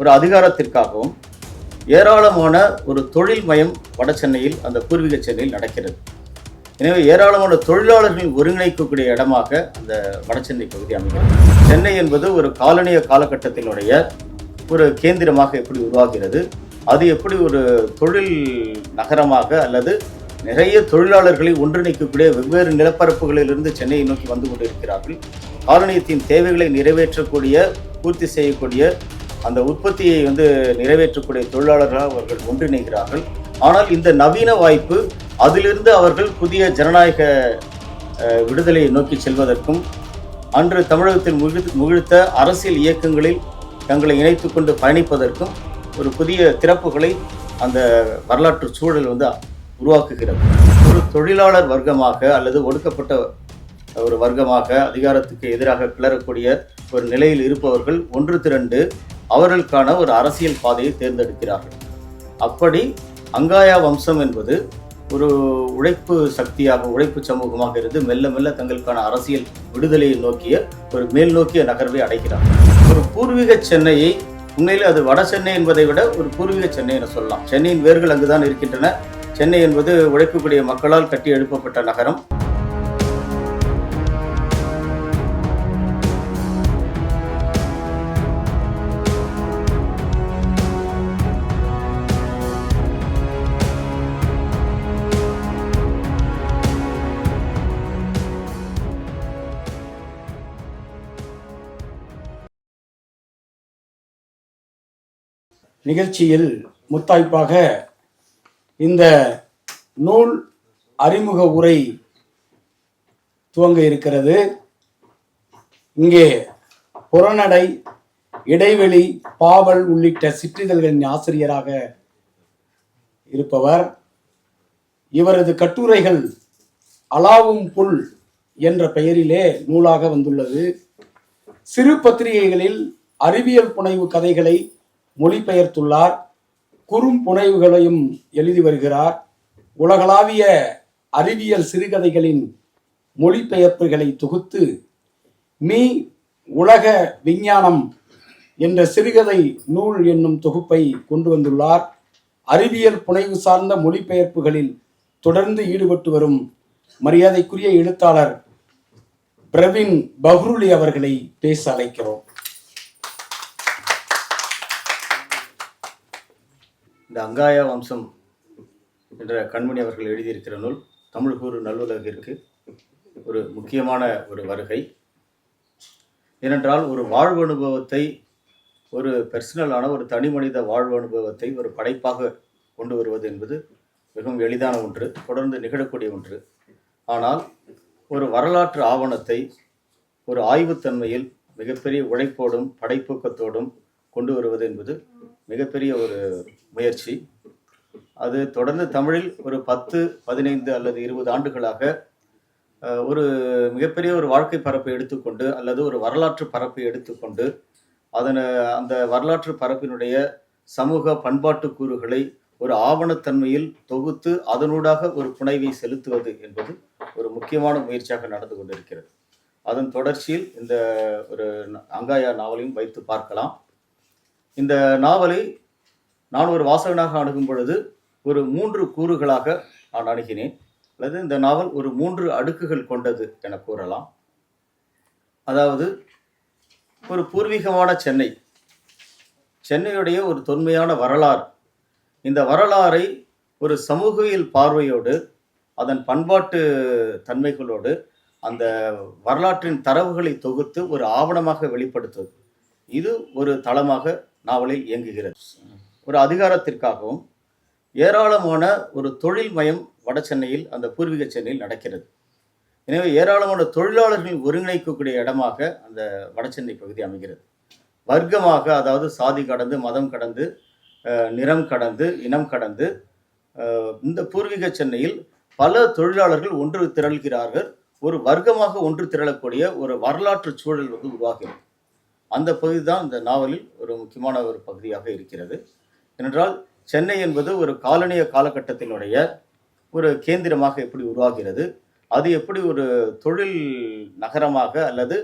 ஒரு அதிகாரத்திற்காகவும் ஏராளமான ஒரு தொழில் மயம் வட சென்னையில் அந்த பூர்வீக சென்னையில் நடக்கிறது. எனவே ஏராளமான தொழிலாளர்கள் ஒருங்கிணைக்கக்கூடிய இடமாக அந்த வடசென்னை பகுதி அமைகிறது. சென்னை என்பது ஒரு காலனிய காலகட்டத்தினுடைய ஒரு கேந்திரமாக எப்படி உருவாகிறது அது எப்படி ஒரு தொழில் நகரமாக அல்லது நிறைய தொழிலாளர்களை ஒன்றிணைக்கக்கூடிய வெவ்வேறு நிலப்பரப்புகளிலிருந்து சென்னையை நோக்கி வந்து கொண்டிருக்கிறார்கள். காலனியத்தின் தேவைகளை நிறைவேற்றக்கூடிய பூர்த்தி செய்யக்கூடிய அந்த உற்பத்தியை வந்து நிறைவேற்றக்கூடிய தொழிலாளர்களாக அவர்கள் ஒன்றிணைகிறார்கள். ஆனால் இந்த நவீன வாய்ப்பு அதிலிருந்து அவர்கள் புதிய ஜனநாயக விடுதலையை நோக்கி செல்வதற்கும் அன்று தமிழகத்தில் முகிழ் முகிழ்த்த அரசியல் இயக்கங்களில் தங்களை இணைத்து கொண்டு பயணிப்பதற்கும் ஒரு புதிய திறப்புகளை அந்த வரலாற்று சூழல் வந்து உருவாக்குகிறது. ஒரு தொழிலாளர் வர்க்கமாக அல்லது ஒடுக்கப்பட்ட ஒரு வர்க்கமாக அதிகாரத்துக்கு எதிராக கிளறக்கூடிய ஒரு நிலையில் இருப்பவர்கள் ஒன்று திரண்டு அவர்களுக்கான ஒரு அரசியல் பாதையை தேர்ந்தெடுக்கிறார்கள். அப்படி அங்காயா வம்சம் என்பது ஒரு உழைப்பு சக்தியாக உழைப்பு சமூகமாக இருந்து மெல்ல மெல்ல தங்களுக்கான அரசியல் விடுதலையை நோக்கிய ஒரு மேல் நோக்கிய நகர்வை அடைக்கிறார் ஒரு பூர்வீக சென்னையை உண்மையில் அது வட சென்னை என்பதை விட ஒரு பூர்வீக சென்னை என சொல்லலாம். சென்னையின் வேர்கள் அங்குதான் இருக்கின்றன. சென்னை என்பது உழைக்கக்கூடிய மக்களால் கட்டி எழுப்பப்பட்ட நகரம். நிகழ்ச்சியில் முத்தாய்ப்பாக இந்த நூல் அறிமுக உரை துவங்க இருக்கிறது. இங்கே புறநடை இடைவெளி பாவல் உள்ளிட்ட சிற்றிதழ்களின் ஆசிரியராக இருப்பவர். இவரது கட்டுரைகள் அலாவும் புல் என்ற பெயரிலே நூலாக வந்துள்ளது. சிறு பத்திரிகைகளில் அறிவியல் புனைவு கதைகளை மொழிபெயர்த்துள்ளார். குறும் புனைவுகளையும் எழுதி வருகிறார். உலகளாவிய அறிவியல் சிறுகதைகளின் மொழிபெயர்ப்புகளை தொகுத்து மீ உலக விஞ்ஞானம் என்ற சிறுகதை நூல் என்னும் தொகுப்பை கொண்டு வந்துள்ளார். அறிவியல் புனைவு சார்ந்த மொழிபெயர்ப்புகளில் தொடர்ந்து ஈடுபட்டு வரும் மரியாதைக்குரிய எழுத்தாளர் பிரவீன் பஹ்ருலி அவர்களை பேச அழைக்கிறோம். இந்த அங்காயா வம்சம் என்ற கண்மணி அவர்கள் எழுதியிருக்கிற நூல் தமிழ் ஒரு நல்லுலகிற்கு ஒரு முக்கியமான ஒரு வருகை. ஏனென்றால் ஒரு வாழ்வு அனுபவத்தை ஒரு பர்சனலான ஒரு தனி மனித வாழ்வு அனுபவத்தை ஒரு படைப்பாக கொண்டு வருவது என்பது மிகவும் எளிதான ஒன்று தொடர்ந்து நிகழக்கூடிய ஒன்று. ஆனால் ஒரு வரலாற்று ஆவணத்தை ஒரு ஆய்வுத்தன்மையில் மிகப்பெரிய உழைப்போடும் படைப்பூக்கத்தோடும் கொண்டு வருவது என்பது மிகப்பெரிய ஒரு முயற்சி. அது தொடர்ந்து தமிழில் ஒரு பத்து பதினைந்து அல்லது இருபது ஆண்டுகளாக ஒரு மிகப்பெரிய ஒரு வாழ்க்கை பரப்பை எடுத்துக்கொண்டு அல்லது ஒரு வரலாற்று பரப்பை எடுத்துக்கொண்டு அதனை அந்த வரலாற்று பரப்பினுடைய சமூக பண்பாட்டு கூறுகளை ஒரு ஆவணத்தன்மையில் தொகுத்து அதனூடாக ஒரு புனைவை செலுத்துவது என்பது ஒரு முக்கியமான முயற்சியாக நடந்து கொண்டிருக்கிறது. அதன் தொடர்ச்சியில் இந்த ஒரு ந- அங்காயா நாவலையும் வைத்து பார்க்கலாம். இந்த நாவலை நான் ஒரு வாசகனாக அணுகும் பொழுது ஒரு மூன்று கூறுகளாக நான் அணுகினேன். அல்லது இந்த நாவல் ஒரு மூன்று அடுக்குகள் கொண்டது என கூறலாம். அதாவது ஒரு பூர்வீகமான சென்னை. சென்னையுடைய ஒரு தொன்மையான வரலாறு. இந்த வரலாறை ஒரு சமூகவியல் பார்வையோடு அதன் பண்பாட்டு தன்மைகளோடு அந்த வரலாற்றின் தரவுகளை தொகுத்து ஒரு ஆவணமாக வெளிப்படுத்துவது. இது ஒரு தளமாக நாவலில் இயங்குகிறது. ஒரு அதிகாரத்திற்காகவும் ஏராளமான ஒரு தொழில் மயம் வட சென்னையில் அந்த பூர்வீக சென்னையில் நடக்கிறது. எனவே ஏராளமான தொழிலாளர்கள் ஒருங்கிணைக்கக்கூடிய இடமாக அந்த வடசென்னை பகுதி அமைகிறது. வர்க்கமாக அதாவது சாதி கடந்து மதம் கடந்து நிறம் கடந்து இனம் கடந்து இந்த பூர்வீக சென்னையில் பல தொழிலாளர்கள் ஒன்று திரள்கிறார்கள். ஒரு வர்க்கமாக ஒன்று திரளக்கூடிய ஒரு வரலாற்று சூழல் வந்து உருவாகிறது. அந்த பகுதி தான் இந்த நாவலில் ஒரு முக்கியமான ஒரு பகுதியாக இருக்கிறது. ஏனென்றால் சென்னை என்பது ஒரு காலனிய காலகட்டத்தினுடைய ஒரு கேந்திரமாக எப்படி உருவாகிறது அது எப்படி ஒரு தொழில் நகரமாக அல்லது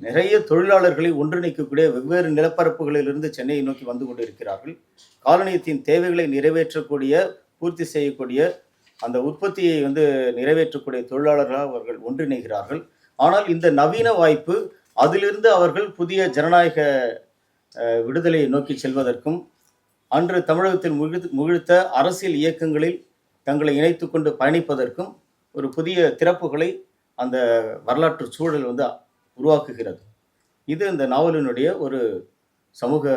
நிறைய தொழிலாளர்களை ஒன்றிணைக்கக்கூடிய வெவ்வேறு நிலப்பரப்புகளிலிருந்து சென்னையை நோக்கி வந்து கொண்டிருக்கிறார்கள். காலனியத்தின் தேவைகளை நிறைவேற்றக்கூடிய பூர்த்தி செய்யக்கூடிய அந்த உற்பத்தியை வந்து நிறைவேற்றக்கூடிய தொழிலாளர்களாக அவர்கள் ஒன்றிணைகிறார்கள். ஆனால் இந்த நவீன வாய்ப்பு அதிலிருந்து அவர்கள் புதிய ஜனநாயக விடுதலையை நோக்கி செல்வதற்கும் அன்று தமிழகத்தில் முகிழ்த்து முழுத்த அரசியல் இயக்கங்களில் தங்களை இணைத்து கொண்டு பயணிப்பதற்கும் ஒரு புதிய திறப்புகளை அந்த வரலாற்று சூழல் வந்து உருவாக்குகிறது. இது இந்த நாவலினுடைய ஒரு சமூக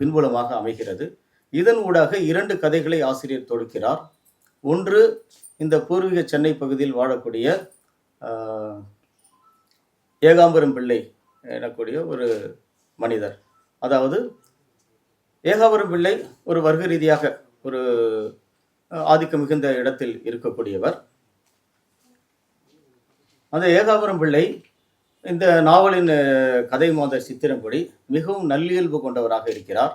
பின்புலமாக அமைகிறது. இதன் ஊடாக இரண்டு கதைகளை ஆசிரியர் தொடுக்கிறார். ஒன்று இந்த பூர்வீக சென்னை பகுதியில் வாழக்கூடிய ஏகாம்பரம் பிள்ளை எனக்கூடிய ஒரு மனிதர். அதாவது ஏகாம்பரம் பிள்ளை ஒரு வர்க்க ரீதியாக ஒரு ஆதிக்கம் மிகுந்த இடத்தில் இருக்கக்கூடியவர். அந்த ஏகாபுரம் பிள்ளை இந்த நாவலின் கதை மாத சித்திரம்படி மிகவும் நல்லியல்பு கொண்டவராக இருக்கிறார்.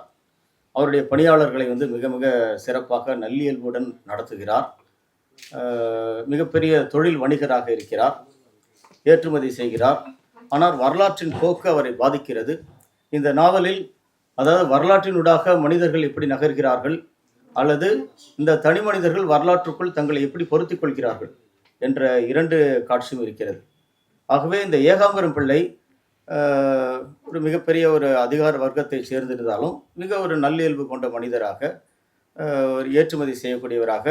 அவருடைய பணியாளர்களை வந்து மிக மிக சிறப்பாக நல்லியல்புடன் நடத்துகிறார். மிகப்பெரிய தொழில் வணிகராக இருக்கிறார். ஏற்றுமதி செய்கிறார். ஆனால் வரலாற்றின் போக்கு அவரை பாதிக்கிறது. இந்த நாவலில் அதாவது வரலாற்றினூடாக மனிதர்கள் எப்படி நகர்கிறார்கள் அல்லது இந்த தனி மனிதர்கள் வரலாற்றுக்குள் தங்களை எப்படி பொருத்தி கொள்கிறார்கள் என்ற இரண்டு காட்சியும் இருக்கிறது. ஆகவே இந்த ஏகாம்பரம் பிள்ளை ஒரு மிகப்பெரிய ஒரு அதிகார வர்க்கத்தை சேர்ந்திருந்தாலும் மிக ஒரு நல்லியல்பு கொண்ட மனிதராக ஒரு ஏற்றுமதி செய்யக்கூடியவராக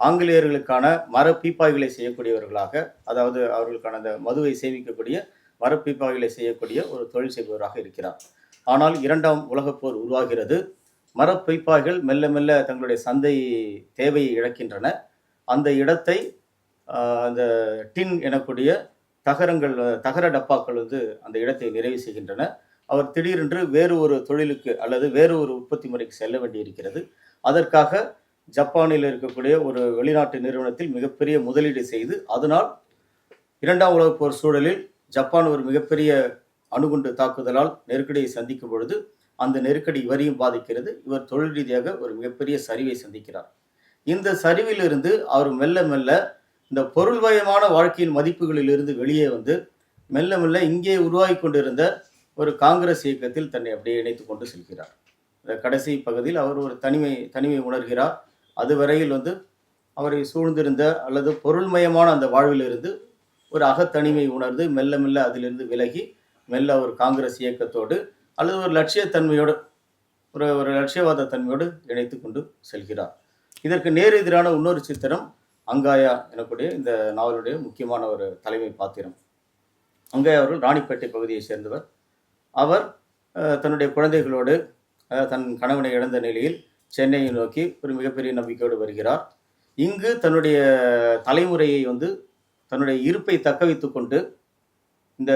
ஆங்கிலேயர்களுக்கான மர பீப்பாய்களை செய்யக்கூடியவர்களாக அதாவது அவர்களுக்கான அந்த மதுவை சேமிக்கக்கூடிய மர பீப்பாய்களை செய்யக்கூடிய ஒரு தொழில் செய்பவராக இருக்கிறார். ஆனால் இரண்டாம் உலகப் போர் உருவாகிறது. மரப்பீப்பாய்கள் மெல்ல மெல்ல தங்களுடைய சந்தை தேவையை இழக்கின்றன. அந்த இடத்தை அந்த டின் எனக்கூடிய தகரங்கள் தகர டப்பாக்கள் வந்து அந்த இடத்தை நிறைவு செய்கின்றன. அவர் திடீரென்று வேறு ஒரு தொழிலுக்கு அல்லது வேறு ஒரு உற்பத்தி முறைக்கு செல்ல வேண்டியிருக்கிறது. அதற்காக ஜப்பானில் இருக்கக்கூடிய ஒரு வெளிநாட்டு நிறுவனத்தில் மிகப்பெரிய முதலீடு செய்து அதனால் இரண்டாம் உலகப் போர் சூழலில் ஜப்பான் ஒரு மிகப்பெரிய அணுகுண்டு தாக்குதலால் நெருக்கடியை சந்திக்கும் பொழுது அந்த நெருக்கடி இவரையும் பாதிக்கிறது. இவர் தொழில் ரீதியாக ஒரு மிகப்பெரிய சரிவை சந்திக்கிறார். இந்த சரிவிலிருந்து அவர் மெல்ல மெல்ல இந்த பொருள்வயமான வாழ்க்கையின் மதிப்புகளிலிருந்து வெளியே வந்து மெல்ல மெல்ல இங்கே உருவாகி கொண்டிருந்த ஒரு காங்கிரஸ் இயக்கத்தில் தன்னை அப்படியே இணைத்து கொண்டு செல்கிறார். இந்த கடைசி பகுதியில் அவர் ஒரு தனிமை தனிமை உணர்கிறார். அதுவரையில் வந்து அவரை சூழ்ந்திருந்த அல்லது பொருள்மயமான அந்த வாழ்விலிருந்து ஒரு அகத்தனிமை உணர்ந்து மெல்ல மெல்ல அதிலிருந்து விலகி மெல்ல ஒரு காங்கிரஸ் இயக்கத்தோடு அல்லது ஒரு லட்சியத்தன்மையோடு ஒரு ஒரு லட்சியவாத தன்மையோடு இணைத்து கொண்டு செல்கிறார். இதற்கு நேர் எதிரான இன்னொரு சித்திரம் அங்காயா எனக்கூடிய இந்த நாவலுடைய முக்கியமான ஒரு தலைமை பாத்திரம். அங்காயா அவர்கள் ராணிப்பேட்டை பகுதியை சேர்ந்தவர். அவர் தன்னுடைய குழந்தைகளோடு தன் கணவனை இழந்த நிலையில் சென்னையை நோக்கி ஒரு மிகப்பெரிய நம்பிக்கையோடு வருகிறார். இங்கு தன்னுடைய தலைமுறையை வந்து தன்னுடைய இருப்பை தக்க வைத்து கொண்டு இந்த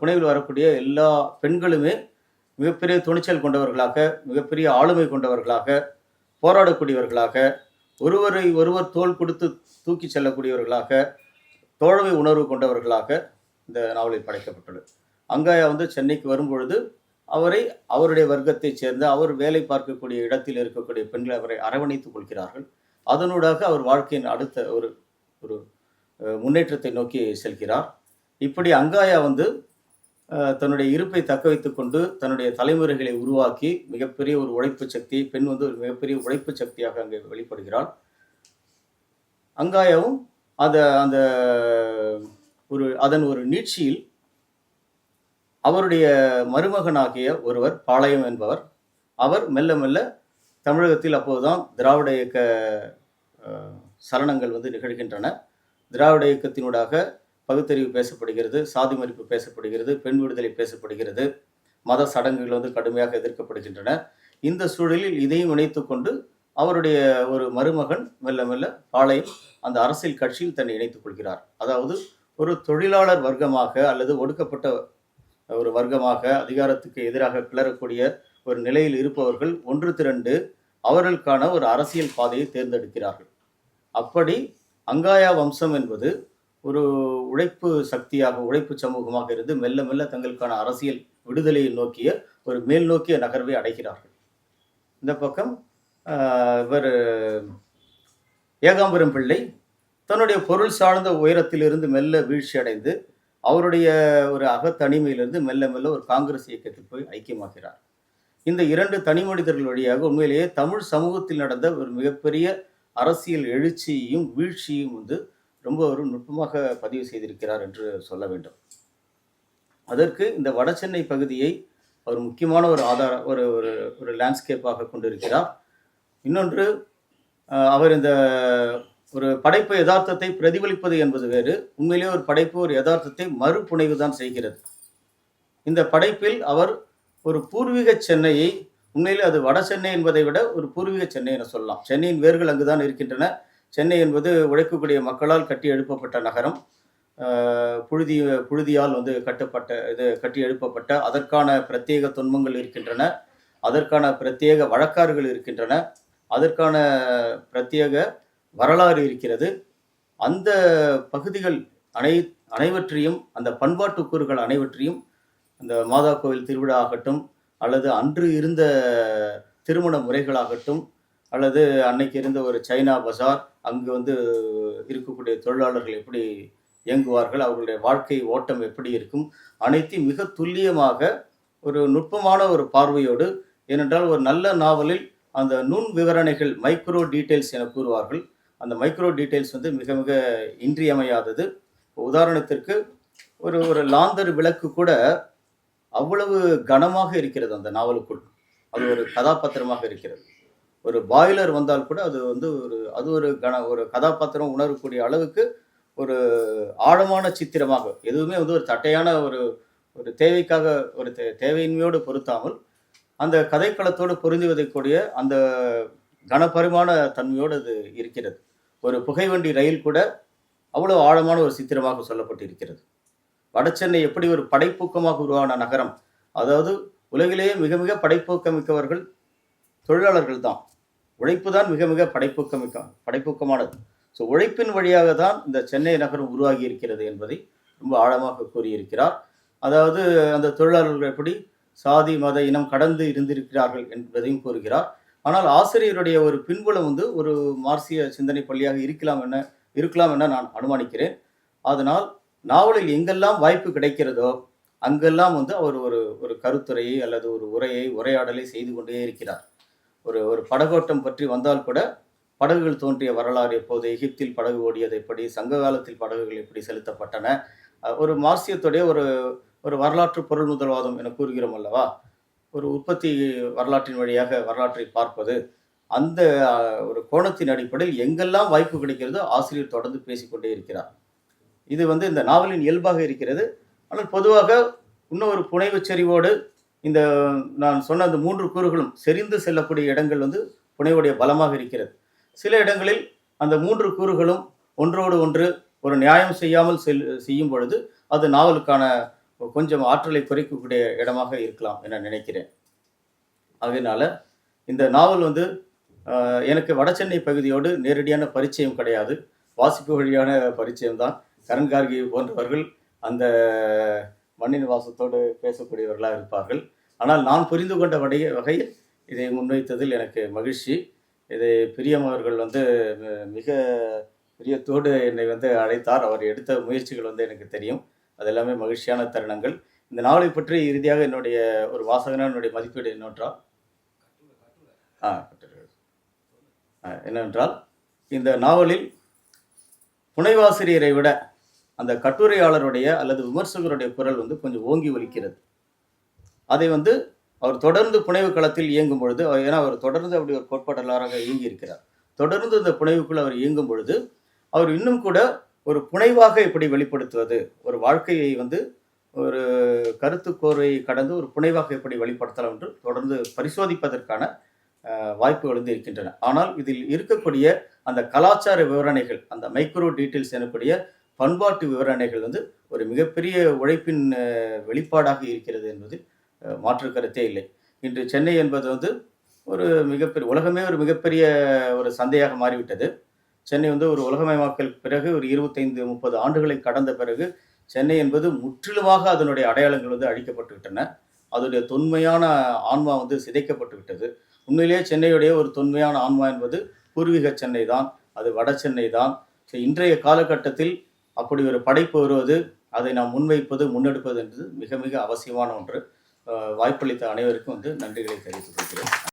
புனைவில் வரக்கூடிய எல்லா பெண்களுமே மிகப்பெரிய துணிச்சல் கொண்டவர்களாக மிகப்பெரிய ஆளுமை கொண்டவர்களாக போராடக்கூடியவர்களாக ஒருவரை ஒருவர் தோள் கொடுத்து தூக்கி செல்லக்கூடியவர்களாக தோழமை உணர்வு கொண்டவர்களாக இந்த நாவலில் படைக்கப்பட்டுள்ளது. அங்காயா வந்து சென்னைக்கு வரும்பொழுது அவரை அவருடைய வர்க்கத்தைச் சேர்ந்த அவர் வேலை பார்க்கக்கூடிய இடத்தில் இருக்கக்கூடிய பெண்கள் அவரை அரவணைத்துக் கொள்கிறார்கள். அதனூடாக அவர் வாழ்க்கையின் அடுத்த ஒரு ஒரு முன்னேற்றத்தை நோக்கி செல்கிறார். இப்படி அங்காயா வந்து தன்னுடைய இருப்பை தக்க வைத்துக்கொண்டு தன்னுடைய தலைமுறைகளை உருவாக்கி மிகப்பெரிய ஒரு உழைப்பு சக்தி பெண் வந்து ஒரு மிகப்பெரிய உழைப்பு சக்தியாக அங்கே வெளிப்படுகிறாள். அங்காயாவும் அந்த அந்த ஒரு அதன் ஒரு நீட்சியில் அவருடைய மருமகனாகிய ஒருவர் பாளையம் என்பவர். அவர் மெல்ல மெல்ல தமிழகத்தில் அப்போதுதான் திராவிட இயக்க சலனங்கள் வந்து நிகழ்கின்றன. திராவிட இயக்கத்தினூடாக பகுத்தறிவு பேசப்படுகிறது சாதி மறுப்பு பேசப்படுகிறது பெண் விடுதலை பேசப்படுகிறது மத சடங்குகள் வந்து கடுமையாக எதிர்க்கப்படுகின்றன. இந்த சூழலில் இதையும் இணைத்து கொண்டு அவருடைய ஒரு மருமகன் மெல்ல மெல்ல பாளையம் அந்த அரசியல் கட்சியில் தன்னை இணைத்துக் கொள்கிறார். அதாவது ஒரு தொழிலாளர் வர்க்கமாக அல்லது ஒடுக்கப்பட்ட ஒரு வர்க்கமாக அதிகாரத்துக்கு எதிராக கிளறக்கூடிய ஒரு நிலையில் இருப்பவர்கள் ஒன்று திரண்டு அவர்களுக்கான ஒரு அரசியல் பாதையை தேர்ந்தெடுக்கிறார்கள். அப்படி அங்காயா வம்சம் என்பது ஒரு உழைப்பு சக்தியாக உழைப்பு சமூகமாக இருந்து மெல்ல மெல்ல தங்களுக்கான அரசியல் விடுதலையை நோக்கிய ஒரு மேல் நோக்கிய நகர்வை அடைகிறார்கள். இந்த பக்கம் இவர் ஏகாம்பரம் பிள்ளை தன்னுடைய பொருள் சார்ந்த உயரத்திலிருந்து மெல்ல வீழ்ச்சி அடைந்து அவருடைய ஒரு அகத்தனிமையிலிருந்து மெல்ல மெல்ல ஒரு காங்கிரஸ் இயக்கத்தில் போய் ஐக்கியமாகிறார். இந்த இரண்டு தனி மனிதர்கள் வழியாக உண்மையிலேயே தமிழ் சமூகத்தில் நடந்த ஒரு மிகப்பெரிய அரசியல் எழுச்சியையும் வீழ்ச்சியும் வந்து ரொம்ப ஒரு நுட்பமாக பதிவு செய்திருக்கிறார் என்று சொல்ல வேண்டும். அதற்கு இந்த வடசென்னை பகுதியை அவர் முக்கியமான ஒரு ஆதார ஒரு ஒரு ஒரு லேண்ட்ஸ்கேப்பாக கொண்டிருக்கிறார். இன்னொன்று அவர் இந்த ஒரு படைப்பு யதார்த்தத்தை பிரதிபலிப்பது என்பது வேறு. உண்மையிலே ஒரு படைப்பு ஒரு யதார்த்தத்தை மறுபுனைவு தான் செய்கிறது. இந்த படைப்பில் அவர் ஒரு பூர்வீக சென்னையை உண்மையில் அது வட சென்னை என்பதை விட ஒரு பூர்வீக சென்னை என சொல்லலாம். சென்னையின் வேர்கள் அங்குதான் இருக்கின்றன. சென்னை என்பது உழைக்கக்கூடிய மக்களால் கட்டி எழுப்பப்பட்ட நகரம். புழுதி புழுதியால் வந்து கட்டப்பட்ட இது கட்டி எழுப்பப்பட்ட அதற்கான பிரத்யேக துன்பங்கள் இருக்கின்றன. அதற்கான பிரத்யேக வழக்காறுகள் இருக்கின்றன. அதற்கான பிரத்யேக வரலாறு இருக்கிறது. அந்த பகுதிகள் அனை அனைவற்றையும் அந்த பண்பாட்டு கூறுகள் அனைவற்றையும் அந்த மாதா கோவில் திருவிழா ஆகட்டும் அல்லது அன்று இருந்த திருமண முறைகளாகட்டும் அல்லது அன்னைக்கு இருந்த ஒரு சைனா பஜார் அங்கு வந்து இருக்கக்கூடிய தொழிலாளர்கள் எப்படி இயங்குவார்கள் அவர்களுடைய வாழ்க்கை ஓட்டம் எப்படி இருக்கும் அனைத்தையும் மிக துல்லியமாக ஒரு நுட்பமான ஒரு பார்வையோடு ஏனென்றால் ஒரு நல்ல நாவலில் அந்த நுண் விவரணைகள் மைக்ரோ டீட்டெயில்ஸ் என கூறுவார்கள். அந்த மைக்ரோ டீட்டெயில்ஸ் வந்து மிக மிக இன்றியமையாதது. உதாரணத்திற்கு ஒரு ஒரு லாந்தர் விளக்கு கூட அவ்வளவு கனமாக இருக்கிறது அந்த நாவலுக்குள். அது ஒரு கதாபாத்திரமாக இருக்கிறது. ஒரு பாய்லர் வந்தால் கூட அது வந்து ஒரு அது ஒரு கன ஒரு கதாபாத்திரம் உணரக்கூடிய அளவுக்கு ஒரு ஆழமான சித்திரமாக எதுவுமே வந்து ஒரு தட்டையான ஒரு ஒரு தேவைக்காக ஒரு தே தேவையின்மையோடு பொருத்தாமல் அந்த கதைக்களத்தோடு பொருந்தி வதைக்கூடிய அந்த கனபரிமாண தன்மையோடு அது இருக்கிறது. ஒரு புகைவண்டி ரயில் கூட அவ்வளோ ஆழமான ஒரு சித்திரமாக சொல்லப்பட்டிருக்கிறது. வடசென்னை எப்படி ஒரு படைப்பூக்கமாக உருவான நகரம் அதாவது உலகிலேயே மிக மிக படைப்பூக்கம் மிக்கவர்கள் தொழிலாளர்கள் தான். உழைப்பு தான் மிக மிக படைப்பூக்கமிக்க படைப்பூக்கமானது. ஸோ உழைப்பின் வழியாக தான் இந்த சென்னை நகரம் உருவாகி இருக்கிறது என்பதை ரொம்ப ஆழமாக கூறியிருக்கிறார். அதாவது அந்த தொழிலாளர்கள் எப்படி சாதி மத இனம் கடந்து இருந்திருக்கிறார்கள் என்பதையும் கூறுகிறார். ஆனால் ஆசிரியருடைய ஒரு பின்புலம் வந்து ஒரு மார்க்சிய சிந்தனை பள்ளியாக இருக்கலாம் என இருக்கலாம் என நான் அனுமானிக்கிறேன். அதனால் நாவலில் எங்கெல்லாம் வாய்ப்பு கிடைக்கிறதோ அங்கெல்லாம் வந்து அவர் ஒரு ஒரு கருத்துரையை அல்லது ஒரு உரையை உரையாடலை செய்து கொண்டே இருக்கிறார். ஒரு ஒரு படகோட்டம் பற்றி வந்தால் கூட படகுகள் தோன்றிய வரலாறு எப்போது? எகிப்தில் படகு ஓடியது எப்படி? சங்க காலத்தில் படகுகள் எப்படி செலுத்தப்பட்டன? ஒரு மார்சியத்துடைய ஒரு ஒரு வரலாற்று பொருள் முதல்வாதம் என கூறுகிறோம் அல்லவா? ஒரு உற்பத்தி வரலாற்றின் வழியாக வரலாற்றை பார்ப்பது அந்த ஒரு கோணத்தின் அடிப்படையில் எங்கெல்லாம் வாய்ப்பு கிடைக்கிறதோ ஆசிரியர் தொடர்ந்து பேசிக்கொண்டே இருக்கிறார். இது வந்து இந்த நாவலின் இயல்பாக இருக்கிறது. ஆனால் பொதுவாக இன்னும் ஒரு புனைவுச் செறிவோடு இந்த நான் சொன்ன அந்த மூன்று கூறுகளும் செறிந்து செல்லக்கூடிய இடங்கள் வந்து புனைவுடைய பலமாக இருக்கிறது. சில இடங்களில் அந்த மூன்று கூறுகளும் ஒன்றோடு ஒன்று ஒரு நியாயம் செய்யாமல் செல் செய்யும் பொழுது அது நாவலுக்கான கொஞ்சம் ஆற்றலை குறைக்கக்கூடிய இடமாக இருக்கலாம் என நினைக்கிறேன். அதனால இந்த நாவல் வந்து எனக்கு வடசென்னை பகுதியோடு நேரடியான பரிச்சயம் கிடையாது. வாசிப்பு வழியான பரிச்சயம் தான். கரண் கார்கி போன்றவர்கள் அந்த மண்ணின் வாசத்தோடு பேசக்கூடியவர்களாக இருப்பார்கள். ஆனால் நான் புரிந்து கொண்ட வடைய வகையில் இதை முன்வைத்ததில் எனக்கு மகிழ்ச்சி. இதை பிரியம் அவர்கள் வந்து மிக பிரியத்தோடு என்னை வந்து அழைத்தார். அவர் எடுத்த முயற்சிகள் வந்து எனக்கு தெரியும். அது எல்லாமே மகிழ்ச்சியான தருணங்கள். இந்த நாவலை பற்றி இறுதியாக என்னுடைய ஒரு வாசகனாக என்னுடைய மதிப்பீடு என்னவென்றால் ஆ என்னவென்றால் இந்த நாவலில் புனைவாசிரியரை விட அந்த கட்டுரையாளருடைய அல்லது விமர்சகருடைய குரல் வந்து கொஞ்சம் ஓங்கி ஒலிக்கிறது. அதை வந்து அவர் தொடர்ந்து புனைவு களத்தில் இயங்கும் பொழுது அவர் ஏன்னா அவர் தொடர்ந்து அப்படி ஒரு கோட்பாட்டாளராக இயங்கி இருக்கிறார் தொடர்ந்து இந்த புனைவுக்குள் அவர் இயங்கும் பொழுது அவர் இன்னும் கூட ஒரு புனைவாக எப்படி வெளிப்படுத்துவது ஒரு வாழ்க்கையை வந்து ஒரு கருத்துக்கோரை கடந்து ஒரு புனைவாக எப்படி வெளிப்படுத்தலாம் என்று தொடர்ந்து பரிசோதிப்பதற்கான வாய்ப்புகள் வந்து இருக்கின்றன. ஆனால் இதில் இருக்கக்கூடிய அந்த கலாச்சார விவரணைகள் அந்த மைக்ரோ டீட்டெயில்ஸ் எனக்கூடிய பண்பாட்டு விவரணைகள் வந்து ஒரு மிகப்பெரிய உழைப்பின் வெளிப்பாடாக இருக்கிறது என்பதில் மாற்று கருத்தே இல்லை. இன்று சென்னை என்பது வந்து ஒரு மிகப்பெரிய உலகமே ஒரு மிகப்பெரிய ஒரு சந்தையாக மாறிவிட்டது. சென்னை வந்து ஒரு உலகமயமாக்கல் பிறகு ஒரு இருபத்தைந்து முப்பது ஆண்டுகளை கடந்த பிறகு சென்னை என்பது முற்றிலுமாக அதனுடைய அடையாளங்கள் வந்து அழிக்கப்பட்டுவிட்டன. அதனுடைய தொன்மையான ஆன்மா வந்து சிதைக்கப்பட்டு விட்டது உண்மையிலேயே சென்னையுடைய ஒரு தொன்மையான ஆன்மா என்பது பூர்வீக சென்னை தான் அது வட சென்னை தான் ஸோ இன்றைய காலகட்டத்தில் அப்படி ஒரு படைப்பு வருவது அதை நாம் முன்வைப்பது முன்னெடுப்பது என்பது மிக மிக அவசியமான ஒன்று. வாய்ப்பளித்த அனைவருக்கும் வந்து நன்றிகளை தெரிவித்துக் கொள்கிறேன்.